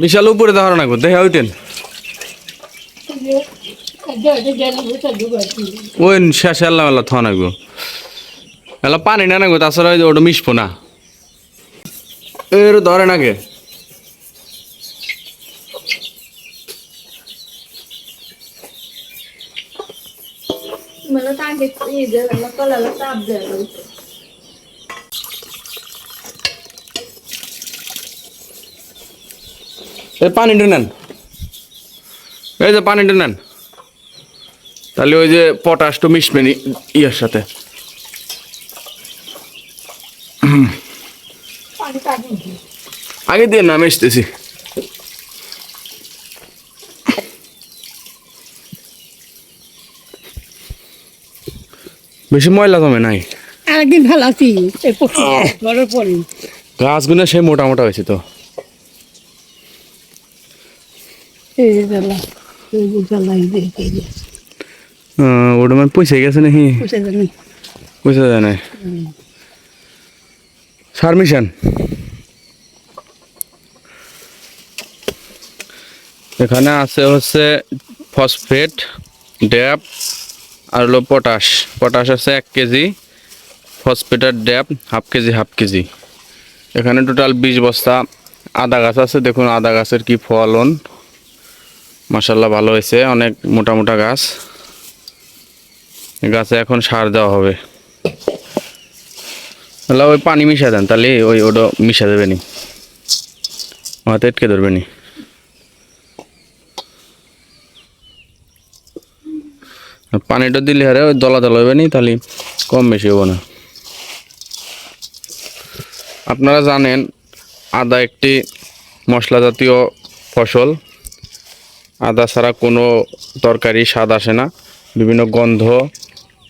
বিশাল উপরে দেওয়ার না গো দেখে ওইটেন ওই শেষে আল্লাহ আল্লাহ থা না গো এলা পানি না না গো তাছাড়া ওই যে ওটা মিশবো না এর ধরে নাকি मला सांगितलं इजराला कलाला ताप द्यायला এই পানিটা নেন। এই যে পানিটা নেন। তাহলে ওই যে পটাশ তো মিশবে ইয়ার সাথে। আগে দিয়ে না মিশতেছি। বেশি ময়লা জমে নাই। আরেকদিন ভালো আছি গাছগুলো সে মোটা মোটা হয়েছে তো। ওটা মানে পয়সা গেছে নাকি? পয়সা যায় না সার মিশান এখানে আছে হচ্ছে ফসফেট ড্যাপ আর হলো পটাশ পটাশ আছে এক কেজি ফসফেট আর DAP half K G half K G. এখানে টোটাল বিশ বস্তা। আদা গাছ আছে দেখুন আদা গাছের কি ফলন। মাসাল্লাহ ভালো হয়েছে, অনেক মোটা মোটা গাছ। গাছে এখন সার দেওয়া হবে। তাহলে ওই পানি মিশা দেন, তাহলে ওই ওটা মিশা দেবে নি। মাথা এটকে ধরবে নি। পানিটা দিলে হারে ওই দলা দলা হবে নি, তাহলে কম বেশি হব না। আপনারা জানেন, আদা একটি মশলা জাতীয় ফসল। আদা ছাড়া কোনো তরকারি স্বাদ আসে না। বিভিন্ন গন্ধ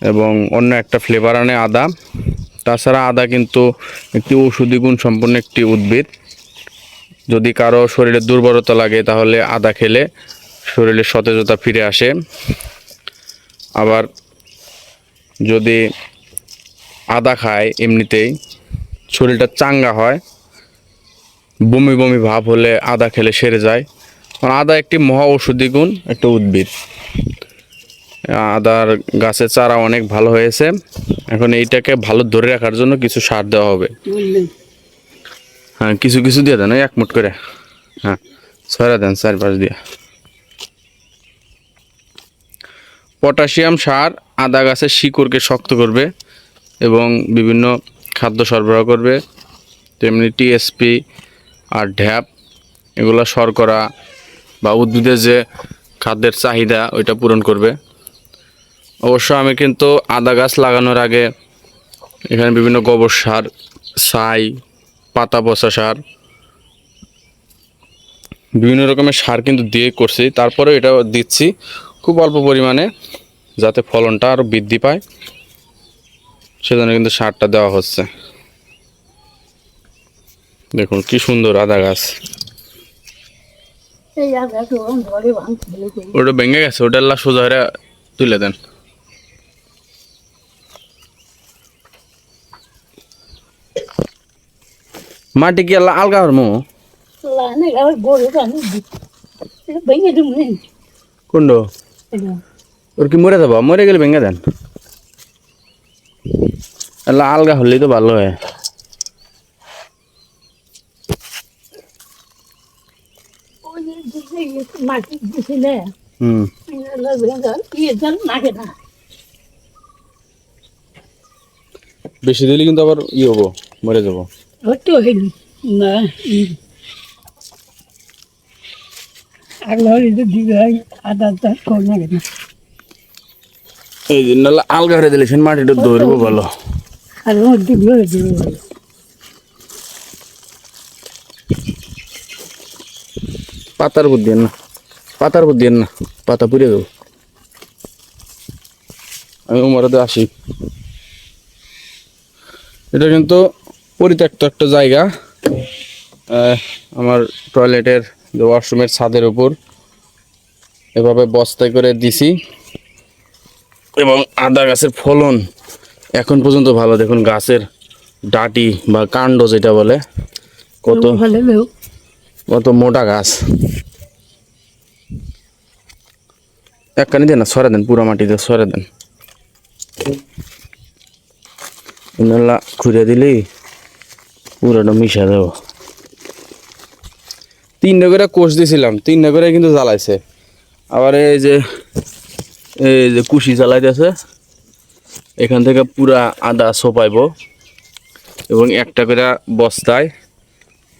এবং অন্য একটা ফ্লেভার আনে আদা। তাছাড়া আদা কিন্তু একটি ঔষধি গুণ সম্পন্ন একটি উদ্ভিদ। যদি কারও শরীরে দুর্বলতা লাগে তাহলে আদা খেলে শরীরে সতেজতা ফিরে আসে। আবার যদি আদা খায় এমনিতেই শরীরটা চাঙ্গা হয়, বমি বমি ভাব হলে আদা খেলে সেরে যায়। আদা একটি মহা ঔষধি গুণ একটা উদ্ভিদ। আদার গাছের চারা অনেক ভালো হয়েছে। এখন এইটাকে ভালো ধরে রাখার জন্য কিছু সার দেওয়া হবে। হ্যাঁ কিছু কিছু দিয়ে দেন ওই এক মুঠ করে। হ্যাঁ ছয়রা দেন চারপাশ দিয়ে। পটাশিয়াম সার আদা গাছের শিকড়কে শক্ত করবে এবং বিভিন্ন খাদ্য সরবরাহ করবে। তেমনি টিএসপি আর ঢ্যাপ এগুলো শর্করা বা উদ্ভিদের যে খাদ্যের চাহিদা, ওইটা পূরণ করবে। অবশ্য আমি কিন্তু আদা গাছ লাগানোর আগে এখানে বিভিন্ন গোবর সার, ছাই, পাতা পচা সার, বিভিন্ন রকমের সার কিন্তু দিয়ে করছি। তারপরে এটা দিচ্ছি খুব অল্প পরিমাণে যাতে ফলনটা আরও বৃদ্ধি পায়। সেজন্য কিন্তু সারটা দেওয়া হচ্ছে। দেখুন কি সুন্দর আদা গাছ এই আগাটা ঘরে ভাঙতে হলে তো ওটা ভেঙে গেছে ওটা আল্লাহ সোজা হয়ে তুলে দেন। মাটি কি আল্লাহ আলগা হরমু কানে ওর কি মরে যাব? মরে গেলে ভেঙে দেন। আল্লাহ আলগা হলেই তো ভালো হয় ওই যে হুম ইয়ে না বেশি দিলে কিন্তু আবার ই হব মরে যাব। হতে হইলি না আগলা হলে দিবে আদা চাষ কর নাগে না। এই দিন নাহলে আলগা হয়ে দিলে মাটিটা ধরবো ভালো। আর ওর দিবে দিবে পাতার বুদ্ধি না। পাতার উপর বুদ্ধি না পাতা পুড়ে দেবো আমি উমারাতে আসি। এটা কিন্তু পরিত্যক্ত একটা জায়গা। আমার টয়লেটের ওয়াশরুমের ছাদের উপর। এভাবে বস্তায় করে দিছি। এবং আদা গাছের ফলন এখন পর্যন্ত ভালো। দেখুন গাছের ডাটি বা কাণ্ড যেটা বলে কত কত মোটা গাছ। একখানি দেন না, সরে দেন, পুরো মাটিতে সরে দেন। খুঁড়ে দিলেই পুরোটা মিশা দেবো। তিনটা করে কোষ দিয়েছিলাম তিনটা করে কিন্তু জ্বালাইছে। আবার এই যে এই যে কুশি জ্বালাইতেছে, এখান থেকে পুরা আদা সোপাইবো এবং একটা করে বস্তায়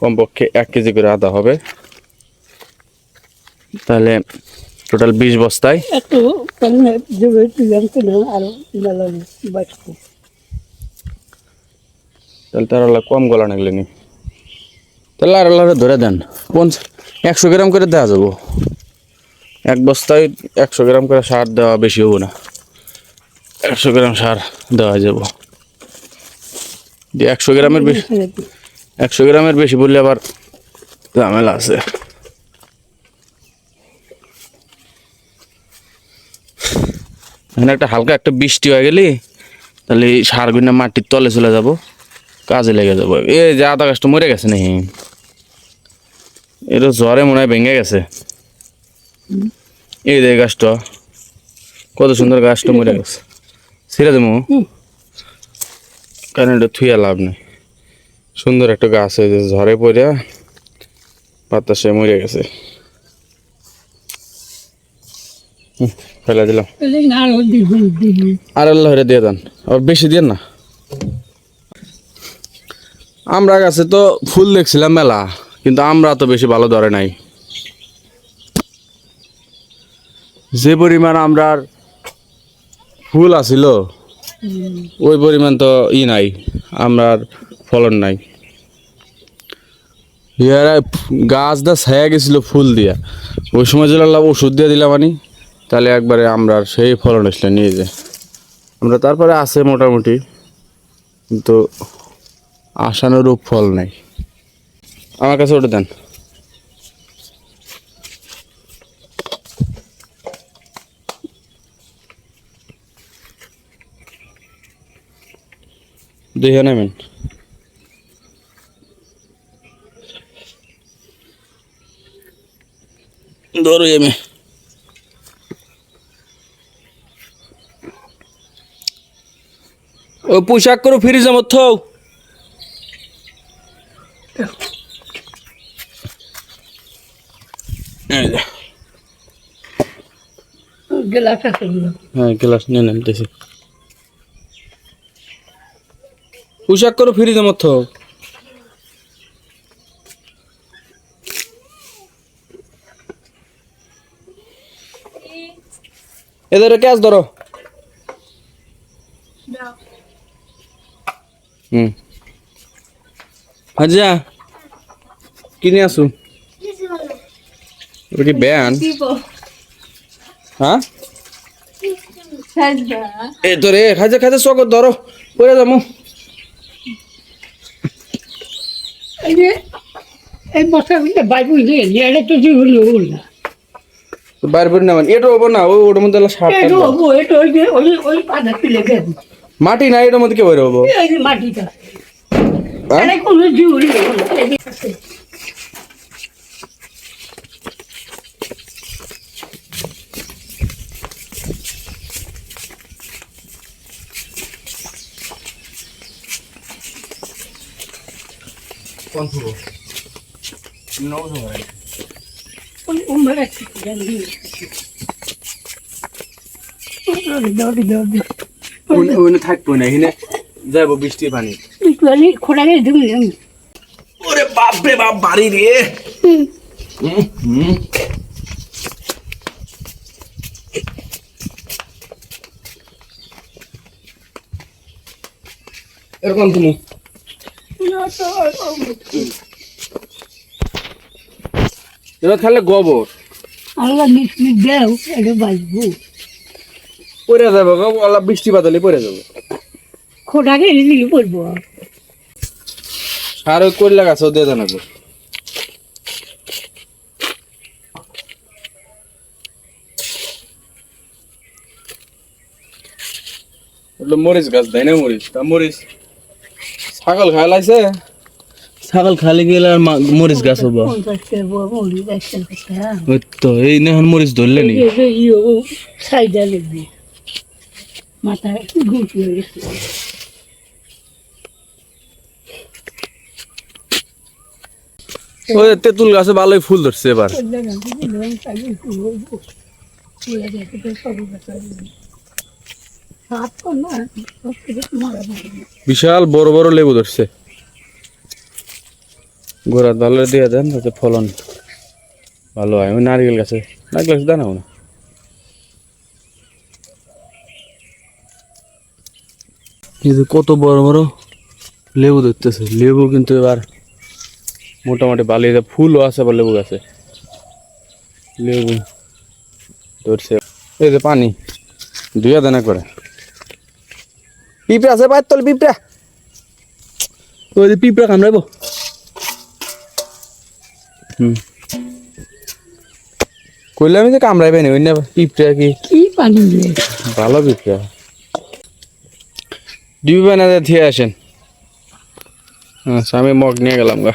কমপক্ষে এক কেজি করে আদা হবে। তাহলে টোটাল বিশ বস্তায়? একটু আরও তাহলে তার আল্লাহ কম গলা নাগলে নি। তাহলে আর আল্লাহ ধরে দেন। একশো গ্রাম করে দেওয়া যাব। এক বস্তায় একশো গ্রাম করে সার দেওয়া বেশি হব না। একশো গ্রাম সার দেওয়া যাব। একশো গ্রামের বেশি একশো গ্রামের বেশি বললে আবার ঝামেলা আছে। এখানে একটা হালকা একটা বৃষ্টি হয়ে গেলি তাহলে এই সারগুলো মাটির তলে চলে যাব কাজে লেগে যাব। এ যে আদা গাছটা মরে গেছে নাকি? এটা জ্বরে মনে হয় ভেঙে গেছে। এই যে গাছটা কত সুন্দর গাছটা মরে গেছে। ছিঁড়ে দেবো? কারণ এটা থুইয়া লাভ নেই। সুন্দর একটা গাছ হয়েছে ঝড়ে পড়ে পাতা সে মরে গেছে হুম, ফেলে দিলাম। আরও আর আল্লাহ দিয়ে দেন আবার বেশি দিয়ে না। আমরা গাছে তো ফুল দেখছিলাম মেলা কিন্তু আমরা তো বেশি ভালো ধরে নাই। যে পরিমাণ আমরার ফুল আছিল ওই পরিমাণ তো ই নাই আমরার ফলন নাই। ইয়ারা গাছ দা ছায়া গেছিল ফুল দিয়া। ওই সময় আল্লাহ ওষুধ দিয়ে দিলাম আনি। তাহলে একবারে আমরা সেই ফলন আসলে নিয়ে যায় আমরা তারপরে আছে মোটামুটি, কিন্তু আশানুরূপ ফল নাই। আমার কাছে ওটা দেন। দেখে নেবেন? ধরো আমি। ও পোশাক করো ফ্রিজে মতো গেলাস আছে হ্যাঁ গ্লাস নিয়ে পোশাক করো ফ্রিজে মতো এদের ক্যাশ ধরো। দাও। হুম। হাজিয়া কিনে আসু? ওটা কি ব্যান? দিব হ্যাঁ? এই তো রে খাজা খাজা চকর ধরো পরে যাব। এই যে এই বছর এটা তো যে হলো না। তো বাইরে বের নেবেন এটা হব না ওই ওটার মধ্যে এটা হব এটা ওই ওই ওই পাতা তুলে গেছে মাটি না এটার মধ্যে কে বের হব? মাটিটা। হ্যাঁ? এটা ওইনে থাকব না এখানে যাব বৃষ্টির পানি। খোড়ালে ওরে বাপ রে বাপ বাড়ি রে। এরকম তুমি। এবার তাহলে গোবর। আল্লাহ মিষ্টি দেও এটা বাঁচবো। পরে যাব গো ওলা বৃষ্টি বাদলে পরে যাব। খোটাকে দিলে পড়ব। সার ওই করলে গাছও দিয়ে দেন গো মরিচ গাছ দেয় না মরিচ? তা মরিচ ছাগল খাই লাইছে? ছাগল খালি গেলে আর মরিচ গাছ হব? ওই তো এই না এখন মরিচ ধরলে নি এই যে ইয়ে সাইডা লাগবে মাথায় ঘুরতে হয়ে গেছে। ওই তেঁতুল গাছে ভালোই ফুল ধরছে এবার। বিশাল বড় বড় লেবু ধরছে। গোড়া ভালো দিয়ে দেন তাতে ফলন ভালো হয়। ওই নারকেল গাছে। নারকেল গাছে দাঁড়াও না কিন্তু কত বড় বড় লেবু ধরতেছে। লেবু কিন্তু এবার মোটামুটি দেয়। ফুলও আছে আবার লেবু গাছে। লেবু ধরছে। এই যে পানি দুইয়া দানা করে পিঁপড়া আছে বাইর তলে পিঁপড়া। ওই যে পিঁপড়া কামড়াইব। হুম। কইলে আমি যে কামড়াইবে না ওই না পিঁপড়া কি? কি পানি ভালো পিঁপড়া। ডিবি বানা দিয়ে আসেন। আচ্ছা আমি মগ নিয়ে গেলাম গা।